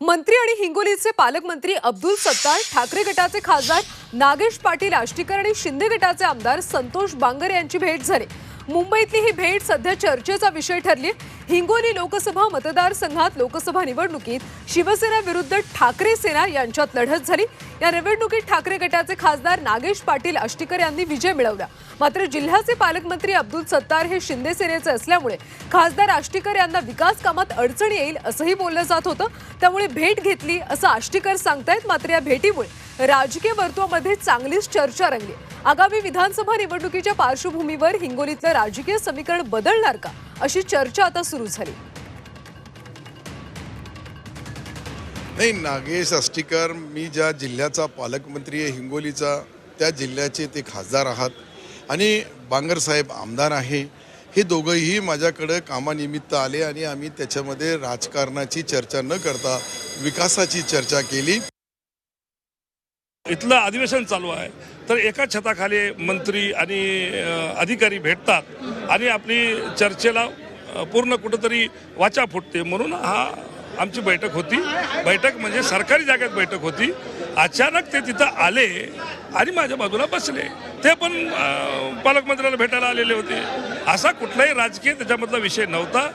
मंत्री आणि हिंगोलीचे पालकमंत्री अब्दुल सत्तार ठाकरे गटाचे खासदार नागेश पाटील आष्टीकर आणि शिंदे गटाचे आमदार संतोष बांगर यांची भेट झाली. मुंबईतली ही भेट सध्या चर्चेचा विषय ठरली. हिंगोली लोकसभा मतदारसंघात लोकसभा निवडणुकीत शिवसेना विरुद्ध ठाकरे सेना यांच्यात लढत झाली. या निवडणुकीत ठाकरे गटाचे खासदार नागेश पाटील आष्टीकर यांनी विजय मिळवला. मात्र जिल्ह्याचे पालकमंत्री अब्दुल सत्तार हे शिंदे सेनेचे असल्यामुळे खासदार आष्टीकर यांना विकास कामात अडचण येईल असंही बोललं जात होतं. त्यामुळे भेट घेतली असं आष्टीकर सांगतायत मात्र या भेटीमुळे राजकीय वर्तुळामध्ये चांगलीच चर्चा रंगली. आगामी विधानसभा निवडणुकीच्या पार्श्वभूमीवर हिंगोलीतलं राजकीय समीकरण बदलणार का? अशी चर्चा आता सुरू झाली. नाही नागेश आष्टीकर मी ज्या जिल्ह्याचा पालकमंत्री आहे हिंगोलीचा त्या जिल्ह्याचे ते खासदार आहात. आणि बांगरसाहेब आमदार आहे. हे दोघंही माझ्याकडं कामानिमित्त आले आणि आम्ही त्याच्यामध्ये राजकारणाची चर्चा न करता विकासाची चर्चा केली. इथलं अधिवेशन चालू आहे. तर एका छताखाली मंत्री आणि अधिकारी भेटतात आणि आपली चर्चेला पूर्ण कुठंतरी वाचा फुटते. म्हणून हा आमची बैठक होती. बैठक म्हणजे सरकारी जागेत बैठक होती. अचानक ते तिथं आले आणि माझ्या बाजूला बसले. ते पण पालकमंत्र्याला भेटायला आलेले होते. असा कुठलाही राजकीय त्याच्यामधला विषय नव्हता.